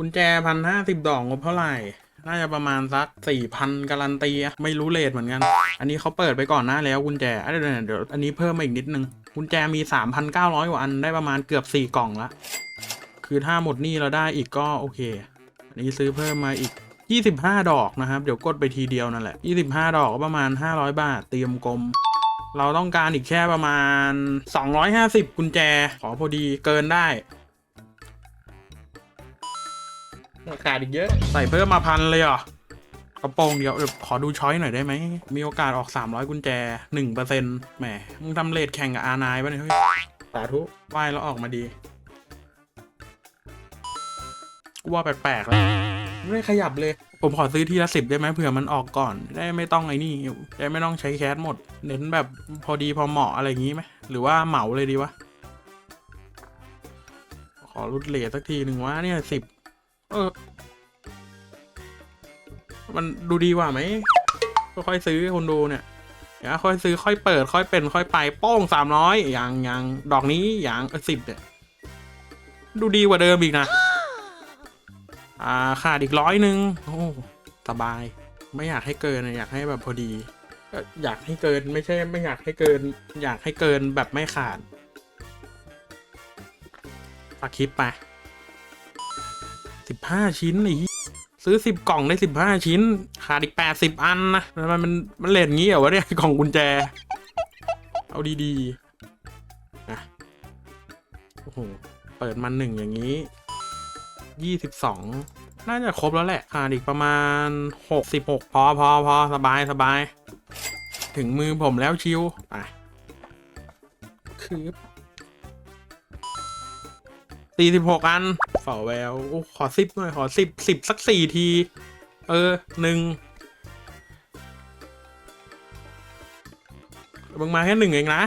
กุญแจพันห้าสิบดอกงบเท่าไหร่ น่าจะประมาณสักสี่พันการันตีอะไม่รู้เลทเหมือนกัน อันนี้เขาเปิดไปก่อนหน้าแล้วกุญแจเดี๋ยวเดี๋ยวอันนี้เพิ่มมาอีกนิดนึง กุญแจมีสามพันเก้าร้อยกว่าอันได้ประมาณเกือบสี่กล่องละคือถ้าหมดนี่เราได้อีกก็โอเค อันนี้ซื้อเพิ่มมาอีก25ดอกนะครับ เดี๋ยวกดไปทีเดียวนั่นแหละ25ดอกก็ประมาณ500บาทเตรียมกลมเราต้องการอีกแค่ประมาณ 250 กุญแจ ขอพอดีเกินได้ ขาดอีกเยอะ ใส่เพิ่มมาพันเลยเหรอกระโปรงเดียวเดี๋ยวขอดูช้อยหน่อยได้ไหม มีโอกาสออก 300 กุญแจ1%แหม มึงทำเลทแข่งกับอานายปะเนี่ยเฮ้ยสาธุไหว้แล้วออกมาดี กูว่าแปลกๆแล้วไม่ได้ขยับเลย ผมขอซื้อทีละสิบได้ไหมเผื่อมันออกก่อน ได้ไม่ต้องไอ้นี่ได้ไม่ต้องใช้แคสหมด เน้นแบบพอดีพอเหมาะอะไรอย่างงี้ไหม หรือว่าเหมาเลยดีวะ ขอรุดเลทสักทีหนึ่งว่าเนี่ยสิบ เออ มันดูดีกว่าไหมค่อยๆซื้อคนดูเนี่ยเดี๋ยวค่อยซื้อค่อยเปิด ค่อยเป็น ค่อยไปโป้งสามร้อยอย่างอย่างดอกนี้อย่างสิบเนี่ยดูดีกว่าเดิมอีกนะ อ่าขาดอีกร้อยหนึ่งโอ้สบาย ไม่อยากให้เกินอะอยากให้แบบพอดีก็อยากให้เกินไม่ใช่ ไม่อยากให้เกิน อยากให้เกินแบบไม่ขาดฝากคลิปไป สิบห้าชิ้นไอ้เหี้ยซื้อสิบกล่องได้สิบห้าชิ้น ขาดอีกแปดสิบอันนะทำไมมันมันเลทงี้เหรอวะเนี่ยกล่องกุญแจ เอาดีๆนะโอ้โห เปิดมันหนึ่งอย่างนี้ยี่สิบสองน่าจะครบแล้วแหละขาดอีกประมาณหกสิบหกพอพอพอสบายสบาย ถึงมือผมแล้วชิวไปคือ สี่สิบหกอันฝ่อแววขอสิบหน่อย ขอสิบสิบสักสี่ที เออหนึ่งมึงมาแค่หนึ่งเองนะ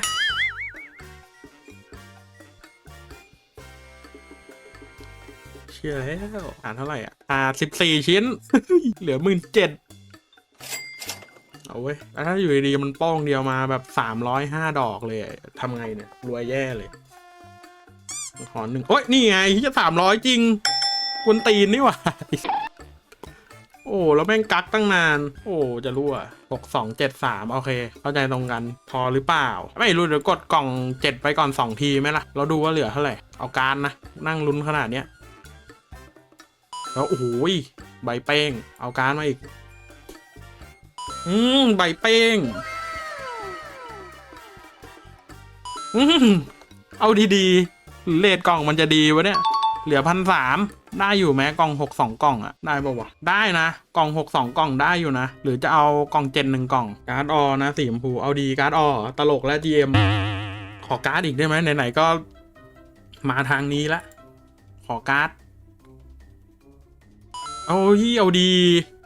เชื่อแล้วอ่านเท่าไหร่อะ อ่าสิบสี่ชิ้น เหลือหมื่นเจ็ดเอาเว้ยแล้วถ้าอยู่ดีๆมันป้องเดียวมาแบบสามร้อยห้าดอกเลยทำไงเนี่ย รวยแย่เลย ขอหนึ่งโอ้ยนี่ไงที่จะสามร้อยจริงกวนตีนนี่หว่าโอ้แล้วแม่งกักตั้งนาน โอ้จะรั่วหกสองเจ็ดสามโอเค เข้าใจตรงกัน พอหรือเปล่า ไม่รู้เดี๋ยวกดกล่องเจ็ดไปก่อนสองทีไหมล่ะ เราดูว่าเหลือเท่าไหร่ เอาการนะ นั่งลุ้นขนาดเนี้ยแล้วโอ้โหยใบเป้ง เอาการมาอีก อืมใบเป้ง อืมเอาดีๆ เลทกล่องมันจะดีวะเนี่ย เหลือพันสามได้อยู่ไหมกล่องหกสองกล่องอะได้ปะวะได้นะ กล่องหกสองกล่องได้อยู่นะ หรือจะเอากล่องเจ็ดหนึ่งกล่อง การ์ดออนะสีชมพูเอาดีการ์ดออตลกและ GM ขอการ์ดอีกได้ไหมไหนๆก็ มาทางนี้ละขอการ์ดเอาที่เอาดี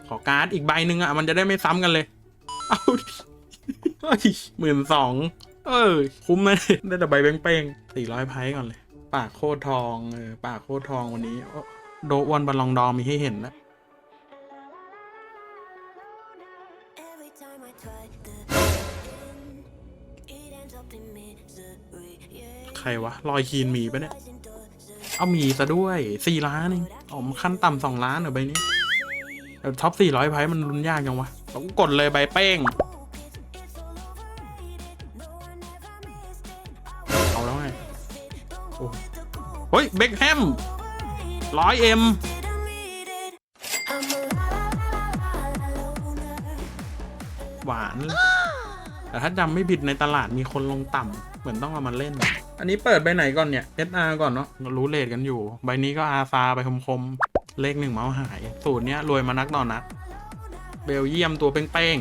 ขอการ์ดอีกใบหนึ่งอะมันจะได้ไม่ซ้ำกันเลย เอาหมื่นสองเออ คุ้มไหมได้แต่ใบเป้งๆสี่ร้อยไพ่ก่อนเลย ปากโคตรทองเออปากโคตรทองวันนี้โอ้โดวันบัลลองดอร์มีให้เห็นแล้ว Every time I try the it ends up in misery. Yeah, ใครวะลอยคีนมีปะเนี่ย rising does เอามีซะด้วยสี่ล้านเองอ๋อมนขั้นต่ำสองล้านเหรอใบนี้แต่ท็อปสี่ร้อยไพ่มันรุนยากจังวะต้องกดเลยใบเป้ง ฮ้ยเบคแฮมร้อยเอ็ม I'm a loner. หวาน แต่ถ้าจำไม่ผิดในตลาดมีคนลงต่ำเหมือนต้องเอามาเล่น อันนี้เปิดใบไหนก่อนเนี่ย SR ก่อนเนาะเรารู้เลทกันอยู่ ใบนี้ก็อาซาไปคมๆ เลขหนึ่งเมาส์หาย สูตรเนี้ยรวยมานักต่อนนัก เบลเยียมตัวเป้ง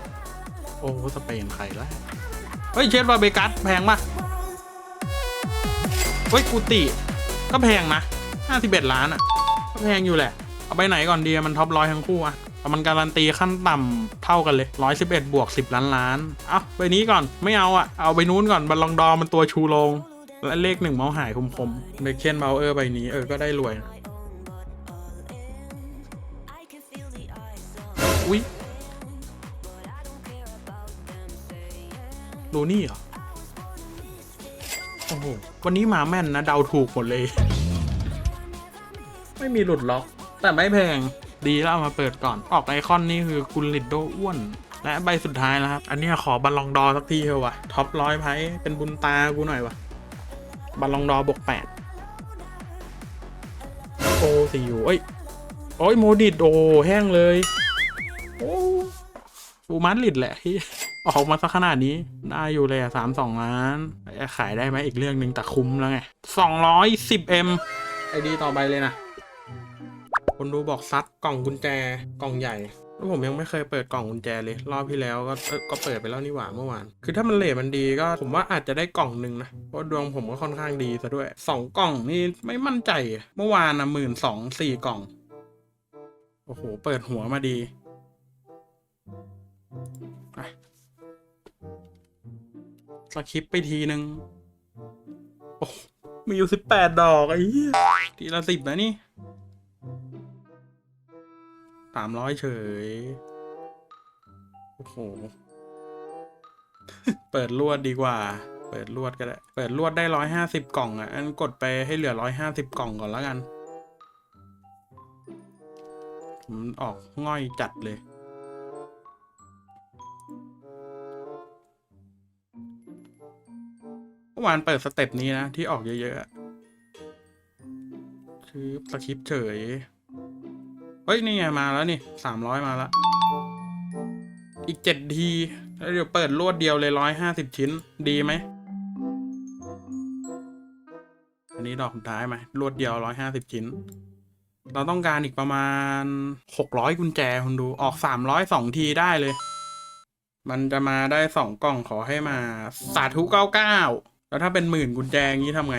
ๆ โอ้สเปนใครละเฮ้ยเชดวาเบกัสแพงปะ เฮ้ยกูติก็แพงนะ51ล้านอะ่ะก็แพงอยู่แหละ เอาไปไหนก่อนดีมันท็อปร้อยทั้งคู่อะแต่มันการันตีขั้นต่ำเท่ากันเลย 111 บวก 10 ล้านล้าน เอาไปนี้ก่อน ไม่เอาอะเอาไปนู้นก่อน บัลลองดอมันตัวชูโรง และเลขหนึ่งเมาส์หายคมๆเบคเคนเบลเออร์ใบนี้ เออ ก็ได้รวย อุ๊ยโรนี่เหรอ โอ้โหวันนี้มาแม่นนะเดาถูกหมดเลย ไม่มีหลุดล็อก แต่ไม่แพง ดีแล้วเอามาเปิดก่อน ออกไอคอนนี่คือคุณลิดโดอ้วน และใบสุดท้ายแล้วครับ อันนี้ขอบอลลองดอสักทีเถอะวะท็อปร้อยไพ่เป็นบุญตากูหน่อยวะบอลลองดอบวกแปดโอ้สี่อยู่เอ้ยโอ้ยโมดิดโอ้แห้งเลย โอ้ฟูมันลิดแหละที่ ออกมาสักขนาดนี้ได้อยู่เลยอะสามสองล้านขายได้ไหมอีกเรื่องหนึ่งแต่คุ้มแล้วไงสองร้อยสิบเอ็มไอดีต่อไปเลยนะ คนดูบอกซัดกล่องกุญแจกล่องใหญ่แล้วผมยังไม่เคยเปิดกล่องกุญแจเลย รอบที่แล้วก็ก็เปิดไปแล้วนี่หว่าเมื่อวาน คือถ้ามันเลทมันดีก็ผมว่าอาจจะได้กล่องหนึ่งนะ เพราะดวงผมก็ค่อนข้างดีซะด้วยสองกล่องนี่ไม่มั่นใจ เมื่อวานนะหมื่นสองสี่กล่อง โอ้โห เปิดหัวมาดีอะ สคริปไปทีนึง โอ้ มีอยู่สิบแปดดอกไอ้เหี้ยทีละสิบนะนี่สามร้อยเฉย โอ้โห เปิดลวดดีกว่า เปิดลวดก็ได้ เปิดลวดได้ร้อยห้าสิบกล่องอะ อันกดไปให้เหลือร้อยห้าสิบกล่องก่อนแล้วกัน ผมออกง่อยจัดเลย มื่อวานเปิดสเต็ปนี้นะ ที่ออกเยอะๆอะคือสคริปเฉย เฮ้ย นี่ไง มาแล้วนี่สามร้อยมาแล้วอีกเจ็ดทีแล้วเดี๋ยวเปิดรวดเดียวเลยร้อยห้าสิบชิ้น ดีไหม อันนี้ดอกสุดท้ายไหมรวดเดียวร้อยห้าสิบชิ้น เราต้องการอีกประมาณหกร้อยกุญแจคุณดูออกสามร้อยสองทีได้เลย มันจะมาได้สองกล่องขอให้มา สาธุเก้าเก้า แล้วถ้าเป็นหมื่นกุญแจงี้ทำไง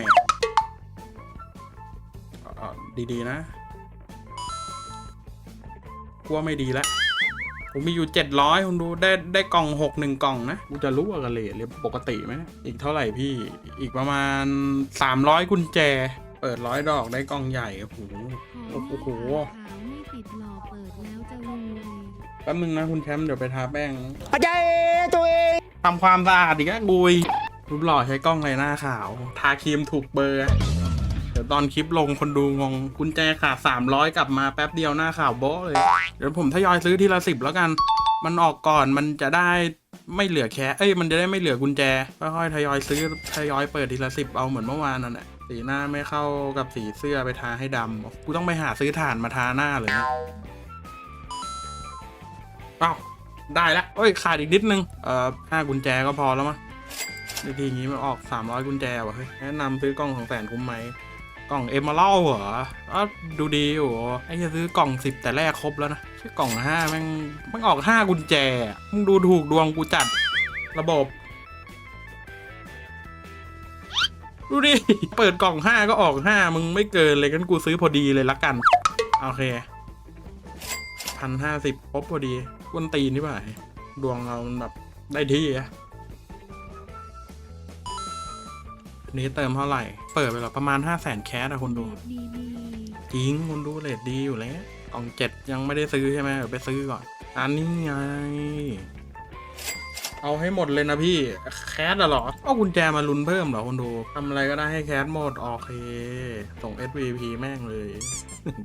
เอาเอาดีๆนะกลัวไม่ดีละผมมีอยู่เจ็ดร้อยคุณดูได้ได้กล่องหกหนึ่งกล่องนะกูจะรู้ว่ากันเลยเรียปกติไหมอีกเท่าไหร่พี่อีกประมาณสามร้อยกุญแจ เปิดร้อยดอกได้กล่องใหญ่โอ้โหโอ้โหขาวไม่ติดหล่อเปิดแล้วจะรวยแป๊บนึงนะคุณแชมป์เดี๋ยวไปทาแป้งอาจารย์ตัวเองทำความสะอาดอีกแล้วกุย รูปหล่อใช้กล้องเลยหน้าขาว ทาครีมถูกเบอร์ เดี๋ยวตอนคลิปลงคนดูงงกุญแจขาดสามร้อยกลับมาแป๊บเดียวหน้าขาวโบ๊ะเลย เดี๋ยวผมทยอยซื้อทีละสิบแล้วกัน มันออกก่อนมันจะได้ไม่เหลือแค่เอ้ยมันจะได้ไม่เหลือกุญแจค่อยๆทยอยซื้อทยอยเปิดทีละสิบเอาเหมือนเมื่อวานนั่นแหละสีหน้าไม่เข้ากับสีเสื้อไปทาให้ดำกูต้องไปหาซื้อถ่านมาทาหน้าเลยอ้าวได้แล้วเอ้ยขาดอีกนิดนึง เอ่อห้ากุญแจก็พอแล้วมั้ง ในทีนี้มันออกสามร้อยกุญแจว่ะเฮ้ยแนะนำซื้อกล่องของแสนคุ้มไหมกล่องเอม r ร l เหรออ้าดูดีอยู่ไอ้จะซื้อกล่องสิบแต่แรกครบแล้วนะใช่กล่องห้าแม่งแม่งออกห้ากุญแจ มึงดูถูกดวงกูจัด ระบบ ดูดิ เปิดกล่องห้าก็ออกห้ามึงไม่เกินเลยกันกูซื้อพอดีเลยละกัน โอเคพันห้าสิบครบพอดีกวนตีนนี่ป่ะดวงเรามันแบบได้ที่อะ นนี้เติมเท่าไหร่ เปิดไปแล้วประมาณห้าแสนแคสอะคนดูแบบดีดีจริงคนดูเลทดีอยู่แล้วกล่องเจ็ดยังไม่ได้ซื้อใช่ไหมเดี๋ยวไปซื้อก่อน อันนี้ไง เอาให้หมดเลยนะพี่ แคสอะเหรอ เอากุญแจมาลุ้นเพิ่มเหรอคนดูทำอะไรก็ได้ให้แคสหมดโอเค ส่ง SVP แม่งเลย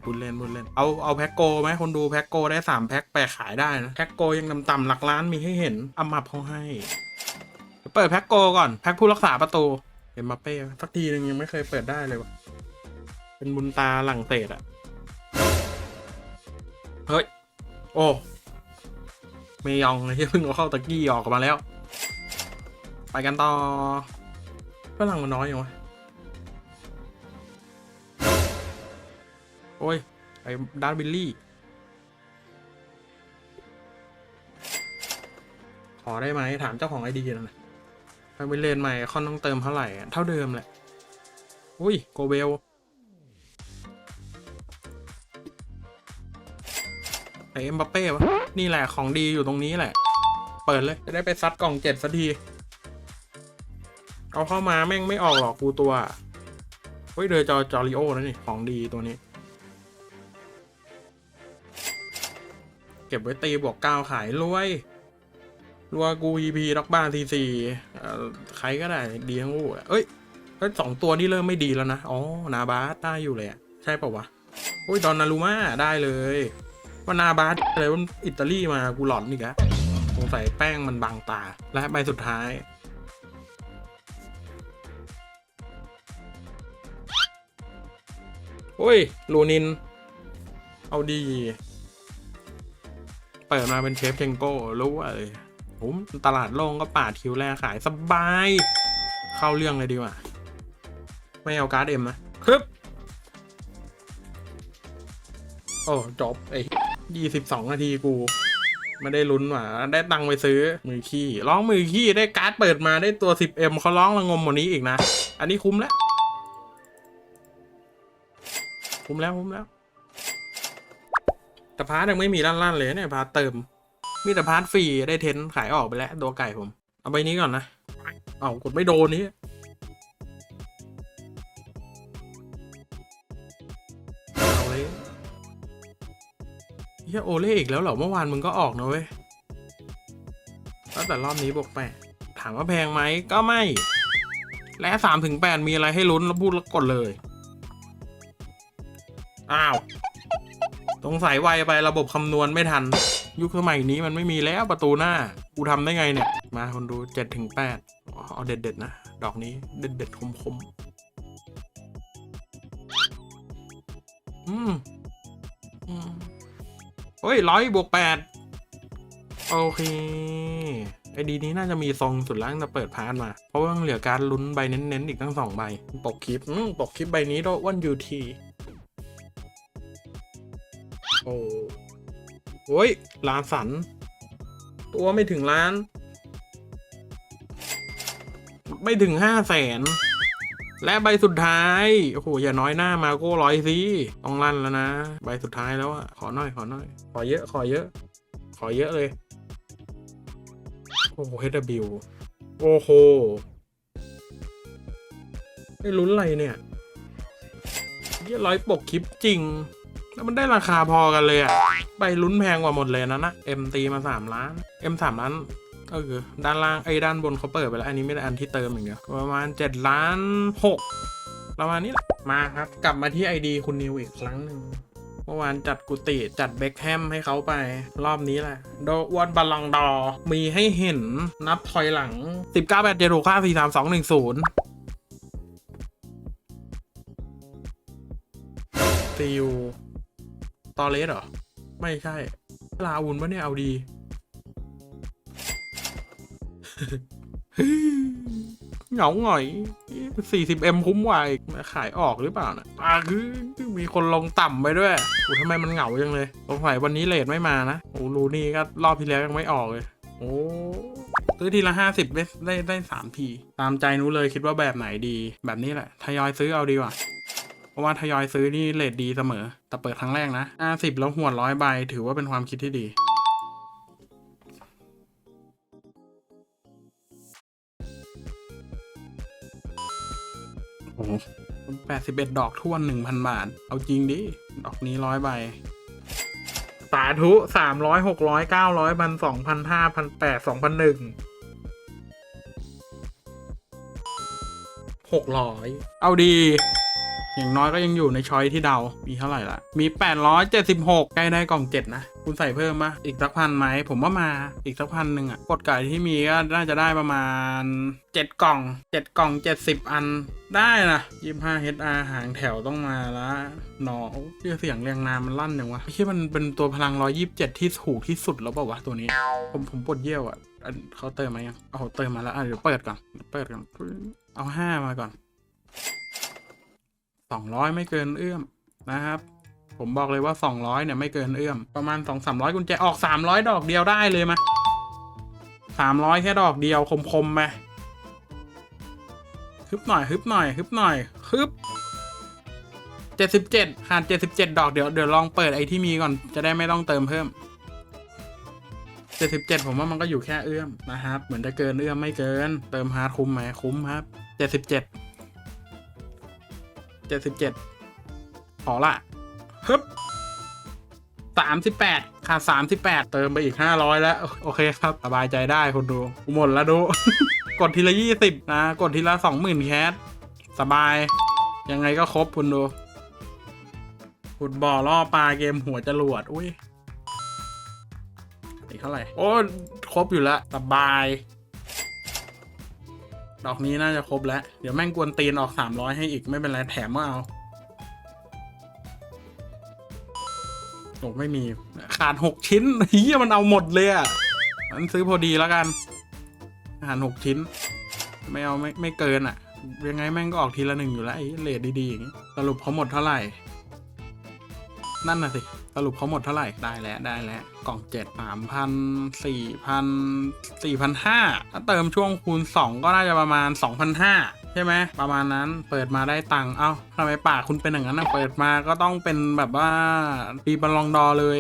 บุญเล่นบุญเล่น เอาเอาแพ็กโกไหมคนดูแพ็กโกได้สามแพ็กแปะขายได้นะ แพ็กโกยังต่ำๆหลักล้านมีให้เห็นอามับเขาให้ เปิดแพ็กโกก่อน แพ็กผู้รักษาประตู เอ็มบัปเป้สักทีนึงยังไม่เคยเปิดได้เลยวะเป็นบุญตาหลังเศสอะเฮ้ย โอ้เมยองเลยที่เพิ่งเอาเข้าตะกี้ออกมาแล้ว ไปกันต่อฝรั่งมันน้อยอยู่วะโอ้ย ไอ้ดาร์บิลลี่ ขอได้ไหมถามเจ้าของไอดีนั่นนะ ไปเลนใหม่คอนต้องเติมเท่าไหร่เท่าเดิมแหละ อุ้ยโกเบลไอเอ็มบัปเป้วะนี่แหละของดีอยู่ตรงนี้แหละ เปิดเลย จะได้ไปซัดกล่องเจ็ดสักที เอาเข้ามาแม่งไม่ออกหรอกกูตัวเฮ้ยเดอจอจอริโอนะนี่ ของดีตัวนี้ เก็บไว้ตีบวกเก้าขายรวย รัวกู EP ล็อกบ้านทีซีใครก็ได้ดีทั้งคู่เอ้ยเอ้ยสองตัวนี่เริ่มไม่ดีแล้วนะ อ๋อ นาบาสได้อยู่เลยใช่ปะวะโอ้ย ดอนนารูมาได้เลย ว่านาบาสอะไรว่าอิตาลีมากูหลอนอีกแล้วสงสัยแป้งมันบางตา และใบสุดท้าย โอ้ย ลูนิน เอาดี เปิดมาเป็นเชฟเทงโก้รู้ว่าเลย ผมตลาดโล่งก็ปาดคิวแรกขายสบาย เข้าเรื่องเลยดีกว่า ไม่เอาการ์ดเอ็มนะครึบโอ้จบไอ้ยี่สิบสองนาทีกู ไม่ได้ลุ้นว่ะได้ตังค์ไปซื้อมือขี้ร้องมือขี้ได้การ์ดเปิดมาได้ตัว 10M เขาร้องระงมกว่านี้อีกนะ อันนี้คุ้มแล้ว คุ้มแล้วคุ้มแล้ว แต่พาร์ทยังไม่มีลั่นๆเลยเนี่ยพาร์ทเติม มีแต่พาร์ทฟรีได้เทนขายออกไปแล้วตัวไก่ผม เอาใบนี้ก่อนนะ เอากดไม่โดนนี้เอาเลยเฮียโอเล่อีกแล้วเหรอ เมื่อวานมึงก็ออกนะเว้ยแล้วแต่รอบนี้บอกแปดถามว่าแพงไหมก็ไม่ และสามถึงแปดมีอะไรให้ลุ้นแล้วพูดแล้วกดเลย อ้าวสงสัยไวไประบบคำนวณไม่ทัน ยุคสมัยนี้มันไม่มีแล้วประตูหน้า กูทำได้ไงเนี่ย มาคนดูเจ็ดถึงแปดเอาเด็ดเด็ดๆนะ ดอกนี้เด็ดเด็ดๆคมคมๆ อืมอืมเฮ้ยร้อยบวกแปดโอเค ไอดีนี้น่าจะมีทรงสุดล้วตั้งแต่เปิดพาร์ทมา เพราะว่างเหลือการลุ้นใบเน้นๆ อีกตั้งสองใบ ปกคลิปปกคลิปใบนี้ด้วยวันยูที โอ้ โอ้ยล้านสัน ตัวไม่ถึงล้าน ไม่ถึงห้าแสน และใบสุดท้าย โอ้โห อย่าน้อยหน้ามาโก้ร้อยสิต้องลั่นแล้วนะ ใบสุดท้ายแล้วอะขอหน่อย ขอหน่อย ขอเยอะ ขอเยอะ ขอเยอะเลย โอ้โห HW โอ้โหไม่ลุ้นอะไรเนี่ยเยี่ยร้อยปกคลิปจริง แล้วมันได้ราคาพอกันเลยอะใบลุ้นแพงกว่าหมดเลยนะนะ M ตีมาสามล้าน M สามล้านเออด้านล่างไอ้ด้านบนเขาเปิดไปแล้ว อันนี้ไม่ได้อันที่เติมอย่างเดียวประมาณเจ็ดล้านหกประมาณนี้แหละมาครับ กลับมาที่ไอดีคุณนิวอีกครั้งหนึ่งเมื่อวานจัดกุฏิจัดเบคแฮมให้เขาไป รอบนี้แหละ โดวันบอลลองดอ มีให้เห็นนับถอยหลัง 19 8 7 6 5 4 3 2 1 0ซีอู ตอเลสเหรอ ไม่ใช่ ลาอุนปะเนี่ย เอาดี เหงาหงอย 40M คุ้มกว่าอีกขายออกหรือเปล่านะอ่าคือมีคนลงต่ำไปด้วยโอ้ทำไมมันเหงาจังเลยสงสัยวันนี้เลทไม่มานะโอ้รูนี่ก็รอบที่แล้วยังไม่ออกเลย โอ้ซื้อทีละห้าสิบได้ได้ได้สามที ตามใจนู้เลยคิดว่าแบบไหนดี แบบนี้แหละ ทยอยซื้อเอาดีกว่า ราะว่าทยอยซื้อนี่เลทดีเสมอ แต่เปิดครั้งแรกนะห้าสิบแล้วหวร้อยใบถือว่าเป็นความคิดที่ดี โอ้แปดสิบเอ็ดดอกท่วนหนึ่งพันบาท เอาจริงดิ ดอกนี้ร้อยใบ สาธุสามร้อยหกร้อยเก้าร้อยพันสองพันห้าพันแปดสองพันหนึ่งหกร้อย เอาดี อย่างน้อยก็ยังอยู่ในช้อยที่เดา มีเท่าไหร่ละมี 876 ใกล้ได้กล่อง 7 นะ คุณใส่เพิ่มมาอีกสักพันไหม ผมว่ามาอีกสักพันหนึ่งอะกดไก่ที่มีก็น่าจะได้ประมาณ 7 กล่อง 7 กล่อง 70 อันได้นะ25 HR หางแถวต้องมาละหนอชื่อเสียงเรียงนามมันลั่นอย่างวะที่มันเป็นตัวพลัง 127 ที่ถูกที่สุดแล้วเปล่าวะตัวนี้ ผมผมปวดเยี่ยวอะเขาเติมมายังเอาเติมมาแล้วอะเดี๋ยวเปิดก่อนเปิดก่อนเอาห้ามาก่อน สองร้อยไม่เกินเอื้อมนะครับ ผมบอกเลยว่าสองร้อยเนี่ยไม่เกินเอื้อม ประมาณสองสามร้อยกุญแจออกสามร้อยดอกเดียวได้เลยมาสามร้อยแค่ดอกเดียวคมๆไปฮึบหน่อยฮึบหน่อยฮึบหน่อยฮึบเจ็ดสิบเจ็ดขาดเจ็ดสิบเจ็ดดอกเดี๋ยวเดี๋ยวลองเปิดไอที่มีก่อนจะได้ไม่ต้องเติมเพิ่มเจ็ดสิบเจ็ดผมว่ามันก็อยู่แค่เอื้อมนะครับ เหมือนจะเกินเอื้อมไม่เกิน เติมฮาร์ดคุ้มไหมคุ้มครับเจ็ดสิบเจ็ด เจ็ดสิบเจ็ดขอละฮึบสามสิบแปดขาดสามสิบแปดเติมไปอีกห้าร้อยแล้ว โอเคครับ สบายใจได้คนดูกูหมดแล้วดู กดทีละยี่สิบนะ กดทีละสองหมื่นแคสสบาย ยังไงก็ครบคุณดูขุดบ่อล่อปลาเกมหัวจรวด อุ้ยอีกเท่าไหร่ โอ้ ครบอยู่แล้ว สบาย ดอกนี้น่าจะครบแล้ว เดี๋ยวแม่งกวนตีนออกสามร้อยให้อีกไม่เป็นไรแถมก็เอาโอ้ไม่มีขาดหกชิ้นเฮียมันเอาหมดเลยอะมันซื้อพอดีแล้วกันขาดหกชิ้น ไม่เอาไม่ไม่เกินอะ ยังไงแม่งก็ออกทีละหนึ่งอยู่แล้วไอ้เลทดีๆอย่างงี้สรุปเขาหมดเท่าไหร่ นั่นน่ะสิ สรุปเขาหมดเท่าไหร่ ได้แล้วได้แล้ว กล่องเจ็ดสามพันสี่พันสี่พันห้าถ้าเติมช่วงคูณสองก็น่าจะประมาณสองพันห้าใช่ไหม ประมาณนั้น เปิดมาได้ตังค์ เอ้าทำไมปากคุณเป็นอย่างนั้นนะเปิดมาก็ต้องเป็นแบบว่าปีบอลลองดอเลย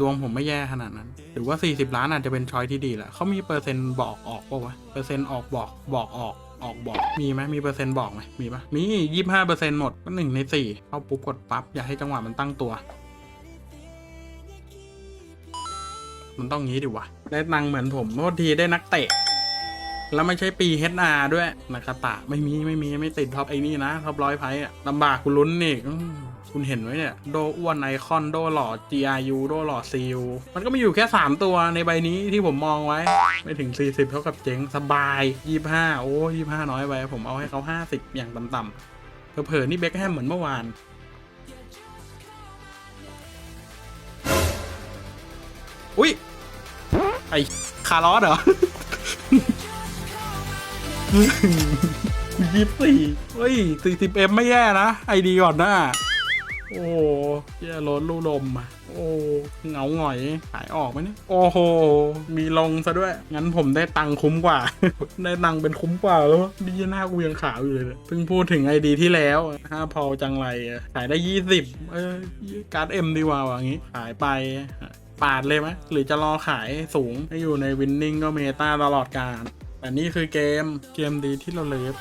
ดวงผมไม่แย่ขนาดนั้น หรือว่า 40 ล้านอาจจะเป็นช้อยที่ดีแหละเขามีเปอร์เซ็นต์บอกออกปะวะ เปอร์เซ็นต์ออกบอกบอกออก ออกบอก มีไหมมีเปอร์เซ็นต์บอกไหมมีปะมียี่ห้าเปอร์เซ็นต์หมดก็หนึ่งในสี่เข้าปุ๊บกดปั๊บ อย่าให้จังหวะมันตั้งตัว มันต้องงี้ดิวะ ได้ตังเหมือนผมโทษทีได้นักเตะ แล้วไม่ใช่ปี HR ด้วยนากาตะไม่มีไม่มีไม่ติดท็อปไอ้นี่นะท็อปร้อยไพ่ลำบากคุณลุ้นนี่คุณเห็นไว้เนี่ย โดอ้วนไอคอนโดหล่อ GRU โดหล่อซิลมันก็มีอยู่แค่ 3 ตัวในใบนี้ที่ผมมองไว้ ไม่ถึง 40 เท่ากับเจ๊งสบาย 25 โอ้25 น้อยไป ผมเอาให้เขา 50 อย่างต่ำๆเผลอๆนี่เบคแฮมเหมือนเมื่อวานอุ้ยไอคาร์ลอสเหรอ ยี่สี่เฮ้ยสี่สิบเอ็มไม่แย่นะ ไอดีก่อนหน้า โอ้เหี้ยรถลู่ลมอะโอ้เงาหงอยขายออกไหมเนี่ย โอ้โห มีลงซะด้วย งั้นผมได้ตังค์คุ้มกว่า ได้ตังค์เป็นคุ้มกว่าแล้วดีหน้ากูยังขาวอยู่เลยเนี่ยเพิ่งพูดถึงไอดีที่แล้วห้าพอจังไรขายได้ยี่สิบเออการ์ดเอ็มดีกว่าว่างงี้ ขายไปปาดเลยไหมหรือจะรอขายสูงให้อยู่ในวินนิ่งก็เมตาตลอดกาล อันนี้คือเกมเกมดีที่เราเลฟ